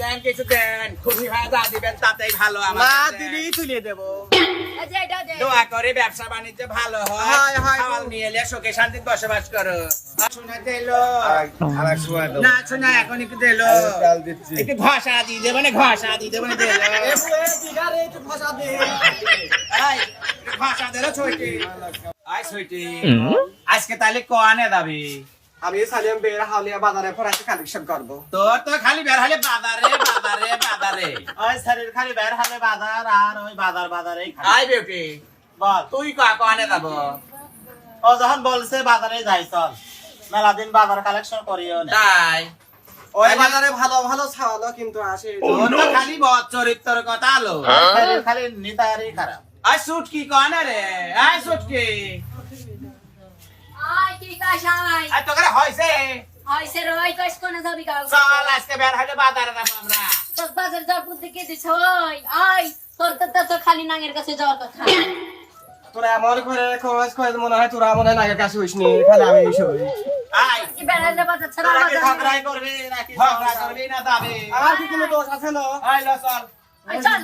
দেন কিছু দেন। খুশি যা দিবেন তাতেই ভালো না আমার দিলেই তুলে দেবো। এই যে এটা দে। দোয়া করে ব্যবসা বাণিজ্য ভালো হয়। খাওয়াল নিয়ে এলে সুখে শান্তিতে বসবাস করো। শোনা দিলো। আরেক সময় দাও। না শোনা এখন একটু দিলো। আরও ডাল দিচ্ছি। একটু ঘষা দিয়ে দেবে না ঘষা দিয়ে দেবে না দিলো। এ বুয়ে দিগারে একটু ফসা দে। ঘষা দিলো ছুটি আই ছুটি আজকে তাহলে কোয়ানে যাবি আমি সালিয়াম বের হালিয়া বাজারে ফরাসি কালেকশন করব। তোর তো খালি বের হলে বাজারে বাজারে বাজারে। ওই শরীর খালি বের হলে বাজার আর ওই বাজার বাজারেই খালি। আই বিউটি। বল। তুই কয়া কোয়ানে যাব? ও যখন বলছে বাজারে যাই চল। মেলা দিন বাজার কালেকশন করিও না। তাই। ওই বাজারে ভালো ভালো ছাওয়ালো কিন্তু আসে। তোর তো খালি বদ চরিত্রের কথা আলো। খালি নিতারি খারাপ। আই সুট কি কোয়ানে রে? আই সুট কি ঠিক আছে আই আই তোকে হইছে? হইছে রই কইস কোনে যাবি গাও চল আজকে বের হলে বাজারে যাব আমরা। তোর বাজার যাওয়ার বুদ্ধি কে দিছ? ওই আই তোর তো তো খালি নাঙের কাছে যাওয়ার কথা। তোরা এমন করে খোঁজ খোঁজ মনে হয় তোরা মনে হয় নাগের কাছে হইসনি। খালি আমি হইসই আই কি বেড়ালে বাজার ছাড়া বাজার ঝগড়াই করবি নাকি ঝগড়া করবি না যাবে আমার কি কোনো দোষ আছে না? আই লো চল। চল।